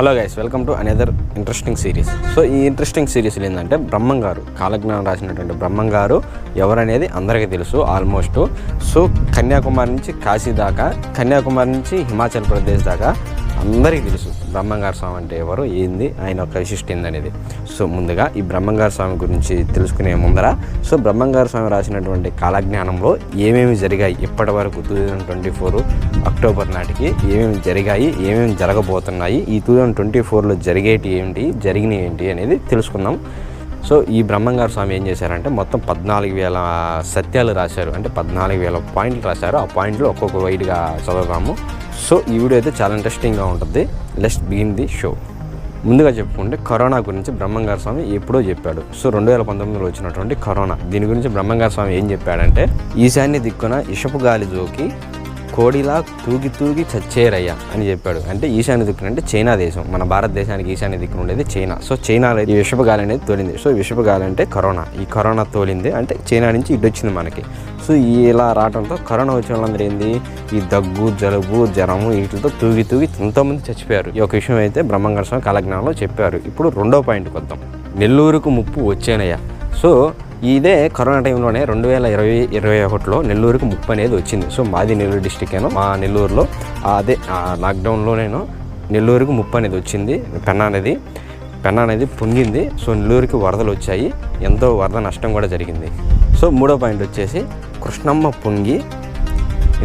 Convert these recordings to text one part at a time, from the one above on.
Hello guys welcome to another interesting series so ఈ interesting series ఏంటంటే బ్రహ్మం గారు కాలజ్ఞానం రాసినటువంటి బ్రహ్మం గారు ఎవరనేది అందరికీ తెలుసు ఆల్మోస్ట్ సో కన్యాకుమారి నుంచి కాశీ దాకా కన్యాకుమారి నుంచి హిమాచల్ ప్రదేశ్ దాకా అందరికీ తెలుసు బ్రహ్మంగారు స్వామి అంటే ఎవరు ఏంది ఆయన యొక్క విశిష్ట ఏందనేది సో ముందుగా ఈ బ్రహ్మంగారు స్వామి గురించి తెలుసుకునే ముందర సో బ్రహ్మంగారు స్వామి రాసినటువంటి కాలజ్ఞానంలో ఏమేమి జరిగాయి ఇప్పటి వరకు two thousand twenty four October నాటికి ఏమేమి జరిగాయి ఏమేమి జరగబోతున్నాయి ఈ టూ థౌజండ్ ట్వంటీ ఫోర్లో జరిగేటి ఏంటి జరిగినవి ఏంటి అనేది తెలుసుకుందాం. సో ఈ బ్రహ్మంగారు స్వామి ఏం చేశారంటే మొత్తం పద్నాలుగు వేల సత్యాలు రాశారు. అంటే పద్నాలుగు వేల పాయింట్లు రాశారు. ఆ పాయింట్లు ఒక్కొక్క వైడ్గా చదువుదాము సో ఈ వీడియో అయితే చాలా ఇంట్రెస్టింగ్గా ఉంటుంది. లెస్ట్ బిగిన్ ది షో ముందుగా చెప్పుకుంటే కరోనా గురించి బ్రహ్మంగారు స్వామి ఎప్పుడో చెప్పాడు. సో రెండు వేల పంతొమ్మిదిలో వచ్చినటువంటి కరోనా. దీని గురించి బ్రహ్మంగారు స్వామి ఏం చెప్పాడంటే ఈశాన్య దిక్కున ఇషపు గాలి జోకి కోడిలా తూగి తూగి చచ్చేరయ్యా అని చెప్పాడు. అంటే ఈశాన్య దిక్కున అంటే చైనా దేశం. మన భారతదేశానికి ఈశాన్య దిక్కున ఉండేది చైనా. సో చైనాలో ఈ విషపగాలి అనేది తోలింది. సో విషపగాలి అంటే కరోనా. ఈ కరోనా తోలింది. అంటే చైనా నుంచి ఇటు వచ్చింది మనకి. సో ఈ ఇలా రావడంతో కరోనా వచ్చిన వాళ్ళందరూ ఏంది? ఈ దగ్గు జలుబు జ్వరము వీటితో తూగి తూగి ఎంతోమంది చచ్చిపోయారు. ఈ ఒక విషయం అయితే బ్రహ్మంగర్షణ కాలజ్ఞానంలో చెప్పారు. ఇప్పుడు రెండో పాయింట్కి వద్దాం. నెల్లూరుకు ముప్పు వచ్చేనయ్యా. సో ఇదే కరోనా టైంలోనే రెండు వేల ఇరవై ఇరవై ఒకటిలో నెల్లూరుకు ముప్పు అనేది వచ్చింది. సో మాది నెల్లూరు డిస్టిక్ ఏనో మా నెల్లూరులో అదే లాక్డౌన్లో నేను నెల్లూరుకు ముప్పు అనేది వచ్చింది. పెన్నా అనేది పెన్నా అనేది పొంగింది. సో నెల్లూరుకి వరదలు వచ్చాయి. ఎంతో వరద నష్టం కూడా జరిగింది. సో మూడో పాయింట్ వచ్చేసి కృష్ణమ్మ పొంగి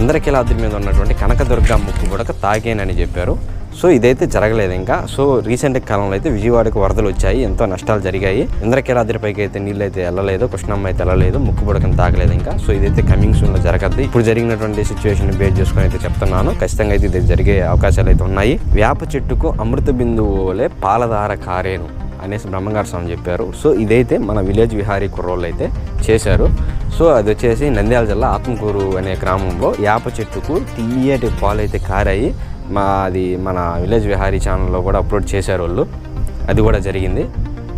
ఇంద్రకీలాద్రి మీద ఉన్నటువంటి కనకదుర్గ ముక్కు కూడా తాకేనని చెప్పారు. సో ఇదైతే జరగలేదు ఇంకా. సో రీసెంట్ కాలంలో అయితే విజయవాడకు వరదలు వచ్చాయి ఎంతో నష్టాలు జరిగాయి. ఇంద్రకేలాద్రిపైకి అయితే నీళ్ళు అయితే వెళ్ళలేదు కృష్ణమ్మ అయితే వెళ్ళలేదు ముక్కు బుడకని తాగలేదు ఇంకా. సో ఇదైతే కమింగ్ సూన్లో జరగద్ది. ఇప్పుడు జరిగినటువంటి సిచ్యువేషన్ బేస్ చేసుకొని అయితే చెప్తున్నాను. ఖచ్చితంగా అయితే ఇది జరిగే అవకాశాలు అయితే ఉన్నాయి. వేప చెట్టుకు అమృత బిందువులే పాలధార కారేను అనేసి బ్రహ్మంగారు స్వామి చెప్పారు. సో ఇదైతే మన విలేజ్ విహారీ కుర్రోళ్ళు అయితే చేశారు. సో అది వచ్చేసి నంద్యాల జిల్లా ఆత్మకూరు అనే గ్రామంలో యాప చెట్టుకు తీయటి పాలు అయితే కారాయి. మా అది మన విలేజ్ విహారీ ఛానల్లో కూడా అప్లోడ్ చేశారు వాళ్ళు. అది కూడా జరిగింది.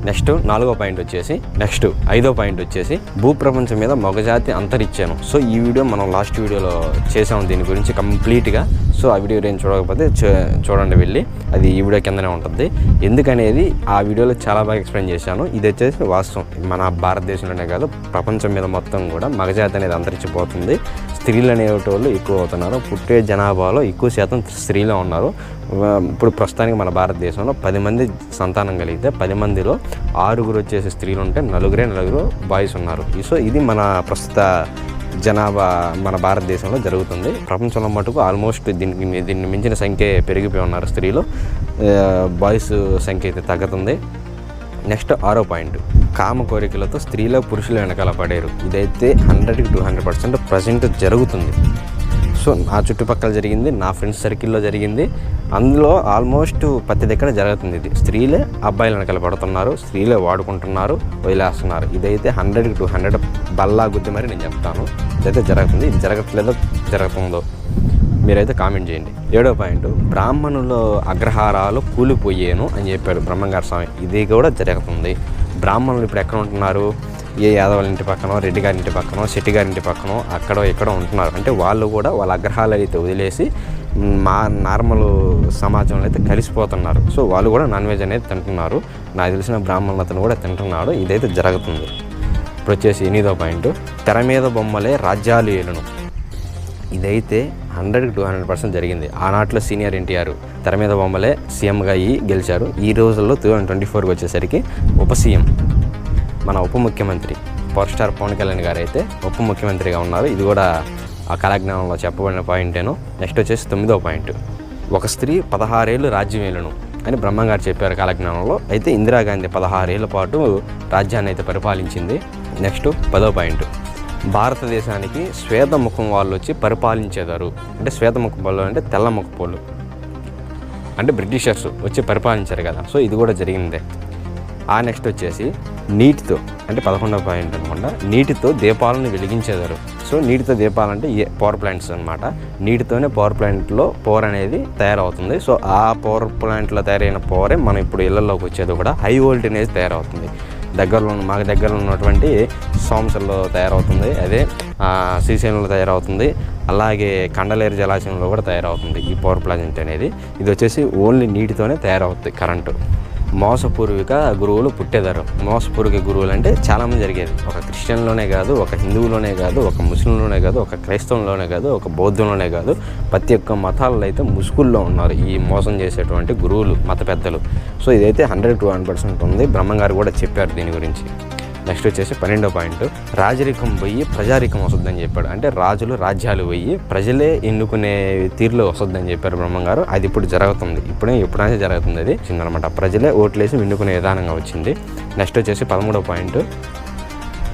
నెక్స్ట్ నాలుగో పాయింట్ వచ్చేసి నెక్స్ట్ ఐదో పాయింట్ వచ్చేసి భూప్రపంచం మీద మగజాతి అంతరిచ్చాను. సో ఈ వీడియో మనం లాస్ట్ వీడియోలో చేసాము దీని గురించి కంప్లీట్గా. సో ఆ వీడియో నేను చూడకపోతే చూ- చూడండి వెళ్ళి. అది ఈ వీడియో కిందనే ఉంటుంది. ఎందుకనేది ఆ వీడియోలో చాలా బాగా ఎక్స్ప్లెయిన్ చేశాను. ఇది వచ్చేసి వాస్తవం. మన భారతదేశంలోనే కాదు ప్రపంచం మీద మొత్తం కూడా మగజాతి అనేది అంతరించిపోతుంది. స్త్రీలు అనేటోళ్ళు ఎక్కువ అవుతున్నారు. పుట్టే జనాభాలో ఎక్కువ శాతం స్త్రీలే ఉన్నారు. ఇప్పుడు ప్రస్తుతానికి మన భారతదేశంలో పది మంది సంతానం కలిగితే పది మందిలో ఆరుగురు వచ్చేసి స్త్రీలు ఉంటే నలుగురే నలుగురు బాయ్స్ ఉన్నారు. సో ఇది మన ప్రస్తుత జనాభా మన భారతదేశంలో జరుగుతుంది. ప్రపంచంలో మటుకు ఆల్మోస్ట్ దీనికి దీన్ని మించిన సంఖ్య పెరిగిపోయి ఉన్నారు స్త్రీలు. బాయ్స్ సంఖ్య అయితే తగ్గుతుంది. నెక్స్ట్ ఆరో పాయింట్. కామ కోరికలతో స్త్రీల పురుషులు వెనకాల పడారు. ఇదైతే హండ్రెడ్కి టూ హండ్రెడ్ పర్సెంట్ ప్రజెంట్ జరుగుతుంది. సో నా చుట్టుపక్కల జరిగింది నా ఫ్రెండ్స్ సర్కిల్లో జరిగింది. అందులో ఆల్మోస్ట్ ప్రతి దగ్గర జరుగుతుంది ఇది. స్త్రీలే అబ్బాయిలు వెనకాల పడుతున్నారు స్త్రీలే వాడుకుంటున్నారు వదిలేస్తున్నారు. ఇదైతే హండ్రెడ్కి టూ హండ్రెడ్ బల్లా గుద్ది మరి నేను చెప్తాను. ఇదైతే జరుగుతుంది ఇది జరగట్లేదో జరుగుతుందో మీరైతే కామెంట్ చేయండి. ఏడో పాయింట్ బ్రాహ్మణుల అగ్రహారాలు కూలిపోయేను అని చెప్పాడు బ్రహ్మంగారు స్వామి. ఇది కూడా జరుగుతుంది. బ్రాహ్మణులు ఇప్పుడు ఎక్కడ ఉంటున్నారు? ఏ యాదవుల ఇంటి పక్కనో రెడ్డి గారి ఇంటి పక్కనో శెట్టి గారి ఇంటి పక్కనో అక్కడో ఎక్కడో ఉంటున్నారు. అంటే వాళ్ళు కూడా వాళ్ళ అగ్రహాలు అయితే వదిలేసి మా నార్మల్ సమాజంలో అయితే కలిసిపోతున్నారు. సో వాళ్ళు కూడా నాన్ వెజ్ అనేది తింటున్నారు. నాకు తెలిసిన బ్రాహ్మణులు అతను కూడా తింటున్నాడు. ఇదైతే జరుగుతుంది. ఇప్పుడు వచ్చేసి ఎనిమిదో పాయింట్. తెర మీద బొమ్మలే రాజ్యాలు ఏలును. ఇదైతే హండ్రెడ్కి టూ హండ్రెడ్ పర్సెంట్ జరిగింది. ఆనాట్లో సీనియర్ ఎన్టీఆర్ తెర మీద బొమ్మలే సీఎంగా అయ్యి గెలిచారు. ఈ రోజుల్లో టూ థౌజండ్ ట్వంటీ ఫోర్కి వచ్చేసరికి ఉప సీఎం మన ఉప ముఖ్యమంత్రి పవర్ స్టార్ పవన్ కళ్యాణ్ గారు అయితే ఉప ముఖ్యమంత్రిగా ఉన్నారు. ఇది కూడా ఆ కళాజ్ఞానంలో చెప్పబడిన పాయింటేను నెక్స్ట్ వచ్చేసి తొమ్మిదో పాయింట్ ఒక స్త్రీ పదహారేళ్ళు రాజ్యం ఏలును అని బ్రహ్మంగారు చెప్పారు కాలజ్ఞానంలో అయితే ఇందిరాగాంధీ పదహారేళ్ళ పాటు రాజ్యాన్ని అయితే పరిపాలించింది. నెక్స్ట్ పదో పాయింట్ భారతదేశానికి శ్వేత ముఖం వాళ్ళు వచ్చి పరిపాలించేదారు. అంటే శ్వేత ముఖం వాళ్ళు అంటే తెల్ల ముఖపోళ్ళు అంటే బ్రిటిషర్స్ వచ్చి పరిపాలించారు కదా. సో ఇది కూడా జరిగిందే. ఆ నెక్స్ట్ వచ్చేసి నీటితో. అంటే పదకొండవ పాయింట్ అనమాట. నీటితో దీపాలను వెలిగించేదారు సో నీటితో దీపాలంటే ఏ పవర్ ప్లాంట్స్ అనమాట నీటితోనే పవర్ ప్లాంట్లో పవర్ అనేది తయారవుతుంది. సో ఆ పవర్ ప్లాంట్లో తయారైన పవరే మనం ఇప్పుడు ఇళ్ళలోకి వచ్చేది కూడా హై వోల్టేజ్ తయారవుతుంది. దగ్గరలో ఉన్న- మాకు దగ్గరలో ఉన్నటువంటి సోమసల్లో తయారవుతుంది. అదే ఆ, శ్రీశైలంలో తయారవుతుంది. అలాగే కండలేరు జలాశయంలో కూడా తయారవుతుంది ఈ పవర్ ప్లాంట్ అనేది. ఇది వచ్చేసి ఓన్లీ నీటితోనే తయారవుతుంది కరెంటు మోసపూర్విక గురువులు పుట్టేదారు. మోసపూర్విక గురువులు అంటే చాలామంది జరిగేది. ఒక క్రిస్టియన్లోనే కాదు ఒక హిందువులోనే కాదు ఒక ముస్లింలోనే కాదు ఒక క్రైస్తవంలోనే కాదు ఒక బౌద్ధంలోనే కాదు. ప్రతి ఒక్క మతాల్లో అయితే ముసుగుల్లో ఉన్నారు ఈ మోసం చేసేటువంటి గురువులు మత పెద్దలు. సో ఇదైతే హండ్రెడ్ టు హండ్రెడ్ పర్సెంట్ ఉంది. బ్రహ్మంగారు కూడా చెప్పారు దీని గురించి. నెక్స్ట్ వచ్చేసి పన్నెండో పాయింట్. రాజరికం పోయి ప్రజారికం వస్తుందని చెప్పాడు. అంటే రాజులు రాజ్యాలు పోయి ప్రజలే ఎన్నుకునే తీరులో వస్తుందని చెప్పారు బ్రహ్మంగారు. అది ఇప్పుడు జరుగుతుంది. ఇప్పుడే ఎప్పుడైనా జరుగుతుంది అది. చిన్నమాట ప్రజలే ఓట్లేసి ఎన్నుకునే విధానంగా వచ్చింది. నెక్స్ట్ వచ్చేసి పదమూడో పాయింట్.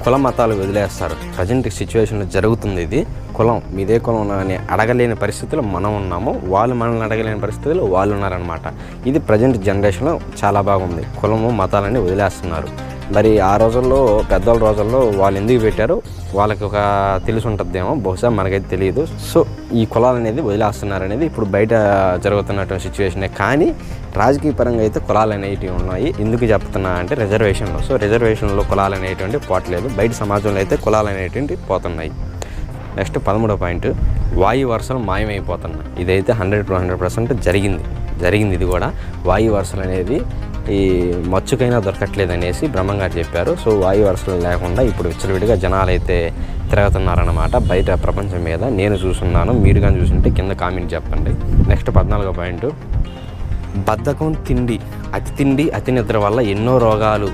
కుల మతాలు వదిలేస్తారు. ప్రజెంట్ సిచ్యువేషన్లో జరుగుతుంది ఇది. కులం మీదే కులం అని అడగలేని పరిస్థితుల్లో మనం ఉన్నాము. వాళ్ళు మనల్ని అడగలేని పరిస్థితుల్లో వాళ్ళు ఉన్నారనమాట ఇది ప్రజెంట్ జనరేషన్లో చాలా బాగుంది. కులము మతాలని వదిలేస్తున్నారు. మరి ఆ రోజుల్లో పెద్దల రోజుల్లో వాళ్ళు ఎందుకు పెట్టారు? వాళ్ళకి ఒక తెలిసి ఉంటుందేమో బహుశా మనకైతే తెలియదు. సో ఈ కులాలు అనేది వదిలేస్తున్నారు అనేది ఇప్పుడు బయట జరుగుతున్నటువంటి సిచ్యువేషనే కానీ రాజకీయ పరంగా అయితే కులాలు అనేటివి ఉన్నాయి. ఎందుకు చెప్తున్నా అంటే రిజర్వేషన్లో సో రిజర్వేషన్లో కులాలు అనేటువంటి పోవట్లేదు బయట సమాజంలో అయితే కులాలు అనేటువంటి పోతున్నాయి. నెక్స్ట్ పదమూడో పాయింట్. వాయు వరుసలు మాయమైపోతున్నాయి. ఇదైతే హండ్రెడ్ టు హండ్రెడ్ పర్సెంట్ జరిగింది. జరిగింది ఇది కూడా. వాయు వరుసలు అనేది ఈ మచ్చుకైనా దొరకట్లేదు అనేసి బ్రహ్మంగారు చెప్పారు. సో వాయు వరుసలు లేకుండా ఇప్పుడు విచ్చలవిడిగా జనాలు అయితే తిరగతున్నారనమాట బయట ప్రపంచం మీద నేను చూస్తున్నాను మీరు కానీ చూసుంటే కింద కామెంట్ చెప్పండి. నెక్స్ట్ పద్నాలుగో పాయింట్. బద్ధకం తిండి అతి తిండి అతి నిద్ర వల్ల ఎన్నో రోగాలు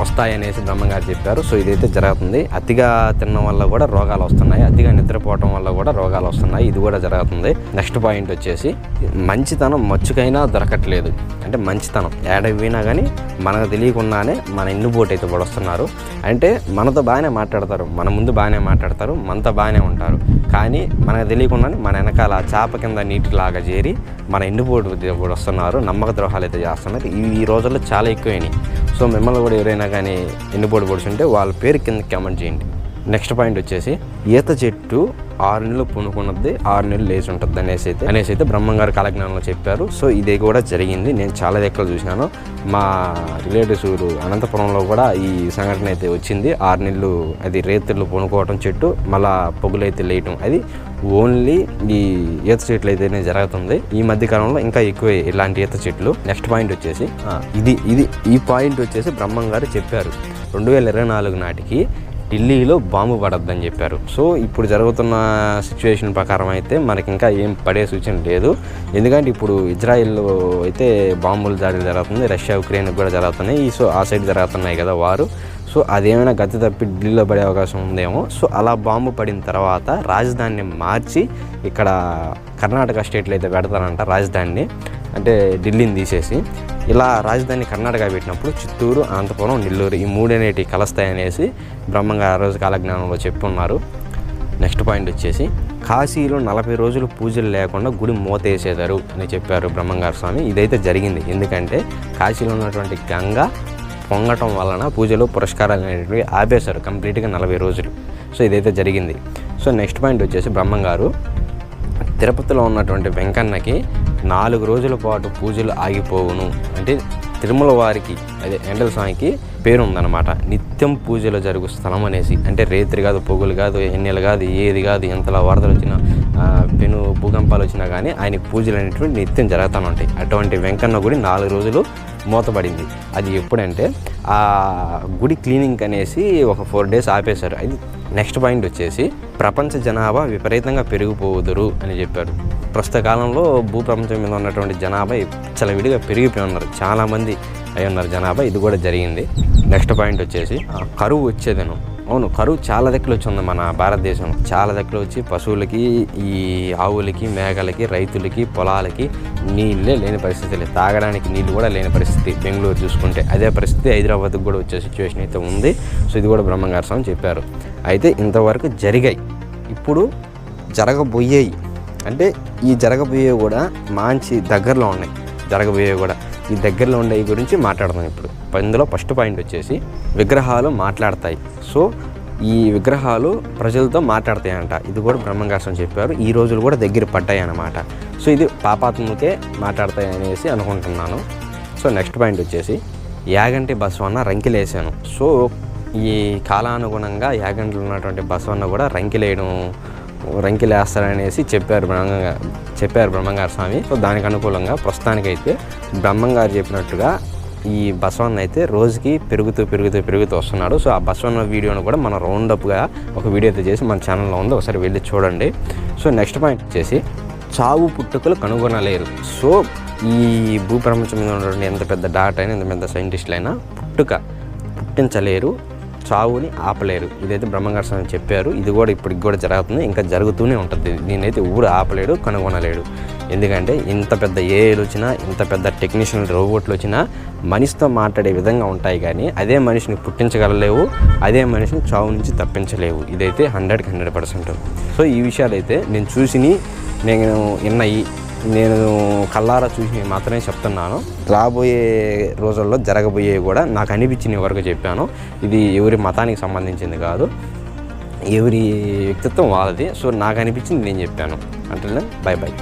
వస్తాయనేసి బ్రహ్మంగారు చెప్పారు. సో ఇదైతే జరుగుతుంది. అతిగా తినడం వల్ల కూడా రోగాలు వస్తున్నాయి. అతిగా నిద్రపోవటం వల్ల కూడా రోగాలు వస్తున్నాయి. ఇది కూడా జరుగుతుంది. నెక్స్ట్ పాయింట్ వచ్చేసి మంచితనం మచ్చుకైనా దొరకట్లేదు. అంటే మంచితనం. ఏడవినా కానీ మనకు తెలియకుండానే మన ఎన్నుబోటు అయితే పడొస్తున్నారు. అంటే మనతో బాగానే మాట్లాడతారు. మన ముందు బాగానే మాట్లాడతారు. మనతో బాగానే ఉంటారు. కానీ మనకు తెలియకుండానే మన వెనకాల చాప కింద నీటిలాగా చేరి మన ఇన్ని బోటు వస్తున్నారు. నమ్మక ద్రోహాలు అయితే చేస్తున్నారు. ఈ రోజుల్లో చాలా ఎక్కువైనాయి. సో మిమ్మల్ని కూడా ఎవరైనా కానీ ఎన్నుబోటు పొడుచుంటే వాళ్ళ పేరు కింద కామెంట్ చేయండి. నెక్స్ట్ పాయింట్ వచ్చేసి ఈత చెట్టు ఆరు నెలలు పూనుకున్నది ఆరు నెలలు లేచి ఉంటుంది అనేసి అయితే అనేసి అయితే బ్రహ్మంగారు కాలజ్ఞానంలో చెప్పారు. సో ఇది కూడా జరిగింది. నేను చాలా దగ్గర చూసినాను. మా రిలేటివ్స్ ఊరు అనంతపురంలో కూడా ఈ సంఘటన అయితే వచ్చింది. ఆరు నెలలు అది రేతులు పూనుకోవటం చెట్టు మళ్ళా పొగులైతే లేయటం. అది ఓన్లీ ఈ ఈత చెట్లు అయితేనే జరుగుతుంది. ఈ మధ్య కాలంలో ఇంకా ఎక్కువ ఇలాంటి ఈత చెట్లు. నెక్స్ట్ పాయింట్ వచ్చేసి ఇది ఇది ఈ పాయింట్ వచ్చేసి బ్రహ్మం గారు చెప్పారు. రెండు వేల ఇరవై నాలుగు నాటికి ఢిల్లీలో బాంబు పడద్దని చెప్పారు. సో ఇప్పుడు జరుగుతున్న సిచ్యువేషన్ ప్రకారం అయితే మనకి ఇంకా ఏం పడే సూచన లేదు. ఎందుకంటే ఇప్పుడు ఇజ్రాయిల్లో అయితే బాంబులు దాడి జరుగుతుంది రష్యా ఉక్రెయిన్ కూడా జరుగుతున్నాయి. సో ఆ సైడ్ జరుగుతున్నాయి కదా వారు. సో అదేమైనా గతి తప్పి ఢిల్లీలో పడే అవకాశం ఉందేమో. సో అలా బాంబు పడిన తర్వాత రాజధానిని మార్చి ఇక్కడ కర్ణాటక స్టేట్లో అయితే పెడతారంట రాజధానిని. అంటే ఢిల్లీని తీసేసి. ఇలా రాజధాని కర్ణాటక పెట్టినప్పుడు చిత్తూరు అనంతపురం నెల్లూరు ఈ మూడనేటి కలుస్తాయనేసి బ్రహ్మంగారు ఆ రోజు కాలజ్ఞానంలో చెప్పున్నారు. నెక్స్ట్ పాయింట్ వచ్చేసి కాశీలో నలభై రోజులు పూజలు లేకుండా గుడి మూతేసేదారు అని చెప్పారు బ్రహ్మంగారు స్వామి. ఇదైతే జరిగింది. ఎందుకంటే కాశీలో ఉన్నటువంటి గంగ పొంగటం వలన పూజలు పురస్కారాలు అనేటివి ఆపేశారు కంప్లీట్గా నలభై రోజులు. సో ఇదైతే జరిగింది. సో నెక్స్ట్ పాయింట్ వచ్చేసి బ్రహ్మంగారు తిరుపతిలో ఉన్నటువంటి వెంకన్నకి నాలుగు రోజుల పాటు పూజలు ఆగిపోవును. అంటే తిరుమల వారికి అదే ఎండల స్వామికి పేరు ఉందన్నమాట నిత్యం పూజలు జరుగు స్థలం అనేసి. అంటే రేత్రి కాదు పొగులు కాదు ఎన్నెలు కాదు ఏది కాదు ఎంతలా వరదలు వచ్చినా పెను భూకంపాలు వచ్చినా కానీ ఆయన పూజలు అనేటువంటి నిత్యం జరుగుతూనే ఉంటాయి. అటువంటి వెంకన్న గుడి నాలుగు రోజులు మూతపడింది. అది ఎప్పుడంటే ఆ గుడి క్లీనింగ్ అనేసి ఒక ఫోర్ డేస్ ఆపేశారు. అది నెక్స్ట్ పాయింట్ వచ్చేసి ప్రపంచ జనాభా విపరీతంగా పెరిగిపోదురు అని చెప్పారు. ప్రస్తుత కాలంలో భూప్రపంచం మీద ఉన్నటువంటి జనాభా చలవిడిగా పెరిగిపోయి ఉన్నారు. చాలామంది అయి ఉన్నారు జనాభా. ఇది కూడా జరిగింది. నెక్స్ట్ పాయింట్ వచ్చేసి ఆ, కరువు వచ్చేదను. అవును కరువు చాలా దగ్గర వచ్చింది మన భారతదేశం. చాలా దగ్గర వచ్చి పశువులకి ఈ ఆవులకి మేకలకి రైతులకి పొలాలకి నీళ్ళే లేని పరిస్థితి లేదు. తాగడానికి నీళ్ళు కూడా లేని పరిస్థితి బెంగళూరు చూసుకుంటే. అదే పరిస్థితి హైదరాబాద్కి కూడా వచ్చే సిచ్యువేషన్ అయితే ఉంది. సో ఇది కూడా బ్రహ్మంగారు స్వామి చెప్పారు. అయితే ఇంతవరకు జరిగాయి. ఇప్పుడు జరగబోయేవి అంటే ఈ జరగబోయేవి కూడా మంచి దగ్గరలో ఉన్నాయి. జరగబోయేవి కూడా. ఈ దగ్గరలో ఉండే గురించి మాట్లాడదాం ఇప్పుడు. ఇందులో ఫస్ట్ పాయింట్ వచ్చేసి విగ్రహాలు మాట్లాడతాయి. సో ఈ విగ్రహాలు ప్రజలతో మాట్లాడతాయంట. ఇది కూడా బ్రహ్మంగాసం చెప్పారు. ఈ రోజులు కూడా దగ్గర పడ్డాయి అన్నమాట సో ఇది పాపాత్మకే మాట్లాడతాయి అనేసి అనుకుంటున్నాను. సో నెక్స్ట్ పాయింట్ వచ్చేసి యాగంటి బసవన్న రంకిలేసాను సో ఈ కాలానుగుణంగా యాగంటిలో ఉన్నటువంటి బసవన్న కూడా రంకిలేయడం రంకిలేస్తారనేసి చెప్పారు బ్రహ్మంగా చెప్పారు బ్రహ్మంగారు స్వామి. సో దానికి అనుకూలంగా ప్రస్తుతానికైతే బ్రహ్మంగారు చెప్పినట్టుగా ఈ బసవన్న అయితే రోజుకి పెరుగుతూ పెరుగుతూ పెరుగుతూ వస్తున్నాడు. సో ఆ బసవన్న వీడియోను కూడా మనం రౌండప్గా ఒక వీడియో అయితే చేసి మన ఛానల్లో ఉంది. ఒకసారి వెళ్ళి చూడండి. సో నెక్స్ట్ పాయింట్ వచ్చేసి చావు పుట్టుకలు కనుగొనలేరు. సో ఈ భూప్రపంచం మీద ఉన్నటువంటి ఎంత పెద్ద డాక్టర్ అయినా ఎంత పెద్ద సైంటిస్టులు పుట్టుక పుట్టించలేరు. చావుని ఆపలేరు. ఇదైతే బ్రహ్మంగారు స్వామి చెప్పారు. ఇది కూడా ఇప్పటికి కూడా జరుగుతుంది. ఇంకా జరుగుతూనే ఉంటుంది. దీనైతే ఊరు ఆపలేడు కనుగొనలేడు. ఎందుకంటే ఇంత పెద్ద ఏఐలు వచ్చినా ఇంత పెద్ద టెక్నీషియన్ రోబోట్లు వచ్చినా మనిషితో మాట్లాడే విధంగా ఉంటాయి కానీ అదే మనిషిని పుట్టించగలలేవు అదే మనిషిని చావు నుంచి తప్పించలేవు. ఇదైతే హండ్రెడ్కి హండ్రెడ్ పర్సెంట్. సో ఈ విషయాలు అయితే నేను చూసిని నేను విన్నయి నేను కల్లారా చూసి మాత్రమే చెప్తున్నాను. రాబోయే రోజుల్లో జరగబోయేవి కూడా నాకు అనిపించిన వరకు చెప్పాను. ఇది ఎవరి మతానికి సంబంధించింది కాదు. ఎవరి వ్యక్తిత్వం వాళ్ళది. సో నాకు అనిపించింది నేను చెప్పాను. అంటే బాయ్ బాయ్